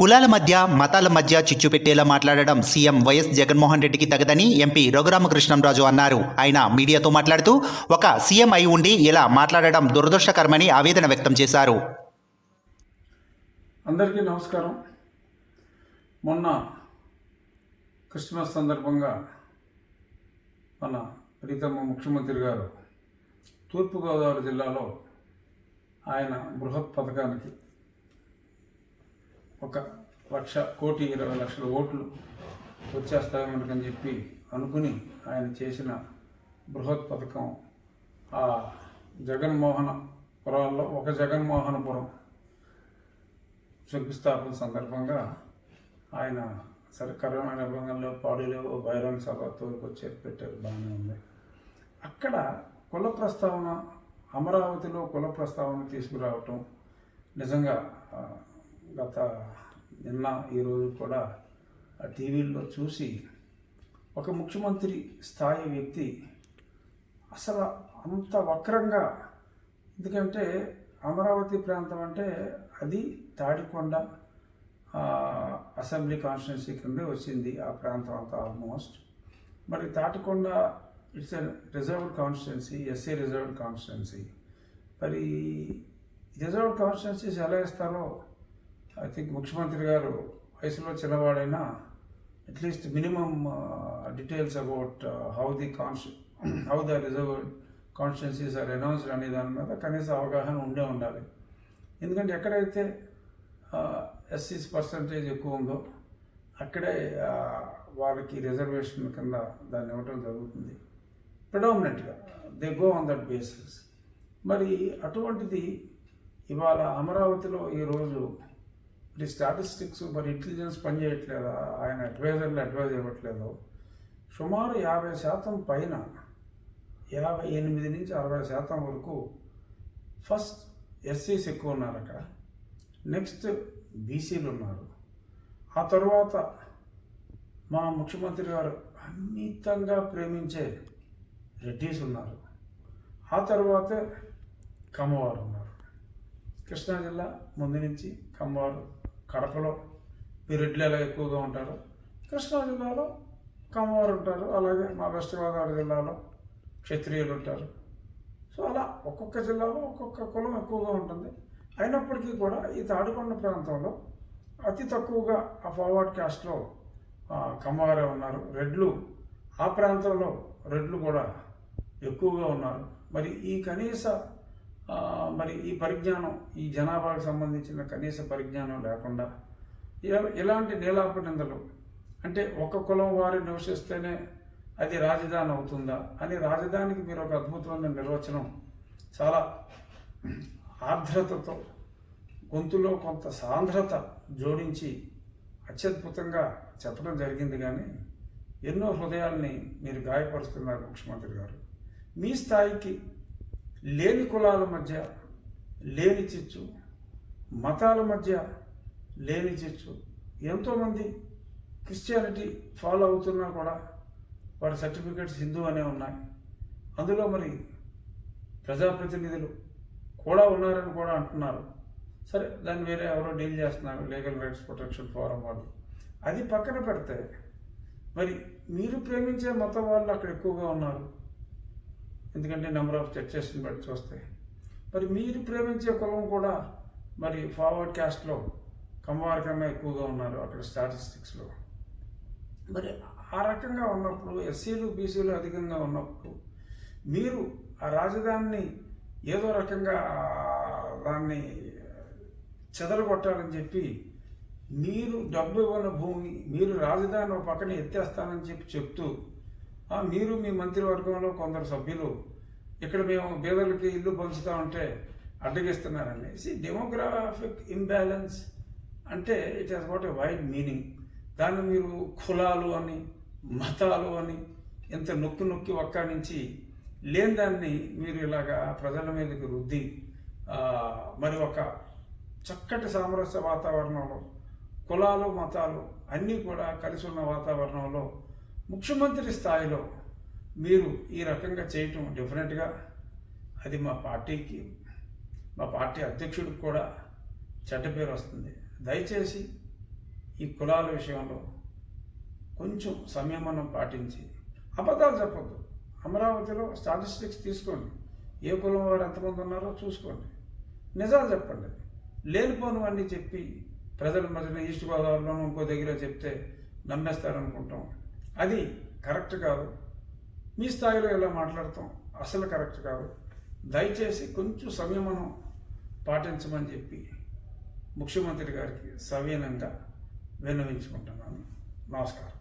కులాల మధ్య మతాల మధ్య చిచ్చు పెట్టేలా మాట్లాడడం సీఎం వైఎస్ జగన్మోహన్ రెడ్డికి తగదని ఎంపీ రఘురామకృష్ణంరాజు అన్నారు. ఆయన మీడియాతో మాట్లాడుతూ ఒక సీఎం అయి ఉండి ఇలా మాట్లాడడం దురదృష్టకరమని ఆవేదన వ్యక్తం చేశారు. అందరికీ నమస్కారం. మొన్న క్రిస్మస్ సందర్భంగా మన ప్రీతమ్మ ముఖ్యమంత్రి గారు తూర్పుగోదావరి జిల్లాలో ఆయన బృహత్ పథకానికి ఒక లక్ష కోటి ఇరవై లక్షల ఓట్లు వచ్చేస్తాయి మనకని చెప్పి అనుకుని ఆయన చేసిన బృహత్ పథకం ఆ జగన్మోహన పురాల్లో ఒక జగన్మోహనపురం శంకుస్థాపన సందర్భంగా ఆయన సరే కరోనా నిబంధనలో పాడులో బహిరంగ సభ తోలుకొచ్చి పెట్టారు బాగానే ఉంది. అక్కడ కుల ప్రస్తావన అమరావతిలో కుల ప్రస్తావన తీసుకురావటం నిజంగా గత నిన్న ఈరోజు కూడా ఆ టీవీల్లో చూసి ఒక ముఖ్యమంత్రి స్థాయి వ్యక్తి అసలు అంత వక్రంగా ఎందుకంటే అమరావతి ప్రాంతం అంటే అది తాడికొండ అసెంబ్లీ కాన్స్టిట్యున్సీ కిందే వచ్చింది ఆ ప్రాంతం అంతా ఆల్మోస్ట్. మరి Tadikonda it's a reserved constituency SC reserved constituency. మరి రిజర్వ్డ్ కాన్స్టిట్యున్సీస్ ఎలా ఇస్తారో ఐ థింక్ ముఖ్యమంత్రి గారు వయసులో చిన్నవాడైనా at least minimum details about how the cons how the reserve constituencies are announced అనే దాని మీద కనీస అవగాహన ఉండే ఉండాలి. ఎందుకంటే ఎక్కడైతే uh, ఎస్సీస్ పర్సంటేజ్ ఎక్కువ ఉందో అక్కడే uh, వాళ్ళకి రిజర్వేషన్ కింద దాన్ని ఇవ్వటం జరుగుతుంది. ప్రిడామినెంట్గా they go on that basis మరి అటువంటిది ఇవాళ అమరావతిలో ఈరోజు మరి స్టాటిస్టిక్స్ మరి ఇంటెలిజెన్స్ పనిచేయట్లేదా ఆయన అడ్వైజర్లు అడ్వైజ్ ఇవ్వట్లేదు. సుమారు యాభై శాతం పైన యాభై ఎనిమిది నుంచి అరవై శాతం వరకు ఫస్ట్ ఎస్సీస్ ఎక్కువ ఉన్నారు అక్కడ. నెక్స్ట్ బీసీలు ఉన్నారు. ఆ తర్వాత మా ముఖ్యమంత్రి గారు అన్నితంగా ప్రేమించే రెడ్డీస్ ఉన్నారు. ఆ తర్వాతే కమ్మవారు ఉన్నారు. కృష్ణా జిల్లా ముందు నుంచి కమ్మవారు కడపలో ఈ రెడ్లు ఎలా ఎక్కువగా ఉంటారు? కృష్ణా జిల్లాలో కమ్మవారు ఉంటారు అలాగే మా వెస్ట్ గోదావరి జిల్లాలో క్షత్రియులు ఉంటారు. సో అలా ఒక్కొక్క జిల్లాలో ఒక్కొక్క కులం ఎక్కువగా ఉంటుంది. అయినప్పటికీ కూడా ఈ తాడుకొండ ప్రాంతంలో అతి తక్కువగా ఆ ఫార్వర్డ్ క్యాస్ట్లో కమ్మవారే ఉన్నారు. రెడ్లు ఆ ప్రాంతంలో రెడ్లు కూడా ఎక్కువగా ఉన్నారు. మరి ఈ కనీస మరి ఈ పరిజ్ఞానం ఈ జనాభాకు సంబంధించిన కనీస పరిజ్ఞానం లేకుండా ఇలా- ఇలాంటి నీలాప నిందలు అంటే ఒక కులం వారు నివసిస్తేనే అది రాజధాని అవుతుందా అని రాజధానికి మీరు ఒక అద్భుతమైన నిర్వచనం చాలా ఆర్ద్రతతో గొంతులో కొంత సాంద్రత జోడించి అత్యద్భుతంగా చెప్పడం జరిగింది కానీ ఎన్నో హృదయాల్ని మీరు గాయపరుస్తున్నారు ముఖ్యమంత్రి గారు. మీ స్థాయికి లేని కులాల మధ్య లేని చిచ్చు మతాల మధ్య లేని చిచ్చు ఎంతోమంది క్రిస్టియానిటీ ఫాలో అవుతున్నా కూడా వారి సర్టిఫికేట్స్ హిందూ అనే ఉన్నాయి. అందులో మరి ప్రజాప్రతినిధులు కూడా ఉన్నారని కూడా అంటున్నారు. సరే దాన్ని వేరే ఎవరో డీల్ చేస్తున్నారు లీగల్ రైట్స్ ప్రొటెక్షన్ ఫోరం వాళ్ళు. అది పక్కన పెడితే మరి మీరు ప్రేమించే మతం వాళ్ళు అక్కడ ఎక్కువగా ఉన్నారు. ఎందుకంటే నెంబర్ ఆఫ్ చర్చెస్ని బట్టి చూస్తే మరి మీరు ప్రేమించే కులం కూడా మరి ఫార్వర్డ్ క్యాస్ట్లో కమ్మవారి కన్నా ఎక్కువగా ఉన్నారు అక్కడ స్టాటిస్టిక్స్లో మరి ఆ రకంగా ఉన్నప్పుడు ఎస్సీలు బీసీలు అధికంగా ఉన్నప్పుడు మీరు ఆ రాజధానిని ఏదో రకంగా దాన్ని చెదరగొట్టాలని చెప్పి మీరు డబ్బు ఇవ్వని భూమి మీరు రాజధాని పక్కన ఎత్తేస్తానని చెప్పి చెప్తూ మీరు మీ మంత్రివర్గంలో కొందరు సభ్యులు ఇక్కడ మేము పేదలకి ఇల్లు పంచుతా ఉంటే అడ్డగిస్తున్నారనేసి డెమోగ్రాఫిక్ ఇంబ్యాలెన్స్ అంటే it has what a wide meaning దాన్ని మీరు కులాలు అని మతాలు అని ఇంత నొక్కి నొక్కి నుంచి లేని దాన్ని మీరు ఇలాగా ప్రజల మీదకి రుద్ది మరి ఒక చక్కటి సామరస్య వాతావరణంలో కులాలు మతాలు అన్నీ కూడా కలిసి ఉన్న వాతావరణంలో ముఖ్యమంత్రి స్థాయిలో మీరు ఈ రకంగా చేయటం డిఫరెంట్గా అది మా పార్టీకి మా పార్టీ అధ్యక్షుడికి కూడా చెడ్డ పేరు వస్తుంది. దయచేసి ఈ కులాల విషయంలో కొంచెం సంయమనం పాటించి అబద్ధాలు చెప్పొద్దు. అమరావతిలో స్టాటిస్టిక్స్ తీసుకోండి. ఏ కులం వారు ఎంతమంది ఉన్నారో చూసుకోండి. నిజాలు చెప్పండి. లేనిపోనివన్నీ చెప్పి ప్రజల మధ్యన ఈస్ట్ గోదావరిలోనూ ఇంకో దగ్గర చెప్తే నమ్మేస్తారనుకుంటాం. అది కరెక్ట్ కాదు. మీ స్థాయిలో ఎలా మాట్లాడతాం? అసలు కరెక్ట్ కాదు. దయచేసి కొంచెం సంయమనం పాటించమని చెప్పి ముఖ్యమంత్రి గారికి సవీనంగా విన్నవించుకుంటున్నాను. నమస్కారం.